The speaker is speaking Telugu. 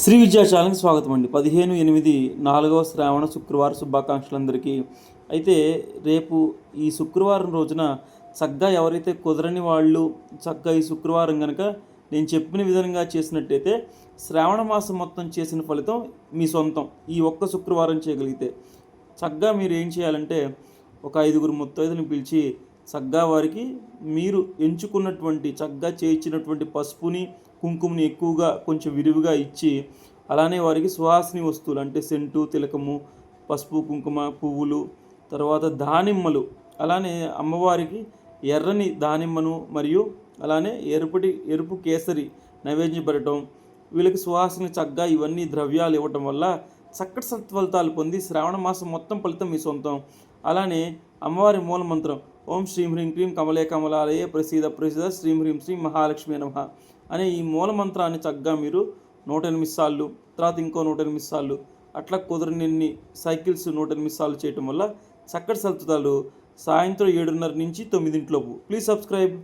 శ్రీ విద్యా స్వాగతం అండి. పదిహేను ఎనిమిది నాలుగవ శ్రావణ శుక్రవారం శుభాకాంక్షలందరికీ. అయితే రేపు ఈ శుక్రవారం రోజున చక్కగా ఎవరైతే కుదరని వాళ్ళు చక్కగా ఈ శుక్రవారం కనుక నేను చెప్పిన విధంగా చేసినట్టయితే శ్రావణ మాసం మొత్తం చేసిన ఫలితం మీ సొంతం. ఈ ఒక్క శుక్రవారం చేయగలిగితే చక్కగా మీరు ఏం చేయాలంటే ఒక ఐదుగురు ముత్తైదుని పిలిచి చక్కగా వారికి మీరు ఎంచుకున్నటువంటి చక్కగా చేయించినటువంటి పసుపుని కుంకుమని ఎక్కువగా కొంచెం విరివిగా ఇచ్చి అలానే వారికి సువాసిని వస్తువులు అంటే సెంటు తిలకము పసుపు కుంకుమ పువ్వులు తర్వాత దానిమ్మలు అలానే అమ్మవారికి ఎర్రని దానిమ్మను మరియు అలానే ఎరుపటి ఎరుపు కేసరి నైవేద్యం పెట్టడం వీళ్ళకి సువాసన చక్కగా ఇవన్నీ ద్రవ్యాలు ఇవ్వటం వల్ల చక్కటి సత్ఫలితాలు పొంది శ్రావణ మాసం మొత్తం ఫలితం మీ సొంతం. అలానే అమ్మవారి మూల మంత్రం ఓం శ్రీం హ్రీం క్రీం కమలే కమలాలయ ప్రసీద ప్రసీద శ్రీం హ్రీం శ్రీం మహాలక్ష్మి నమ అనే ఈ మూల మంత్రాన్ని చక్కగా మీరు నూట ఎనిమిది సార్లు తర్వాత ఇంకో నూట ఎనిమిది సార్లు అట్లా కుదరనిన్ని సైకిల్స్ నూట ఎనిమిది సార్లు చేయటం వల్ల చక్కటి సత్ఫలితాలు సాయంత్రం ఏడున్నర నుంచి తొమ్మిదింటిలోపు. Please subscribe.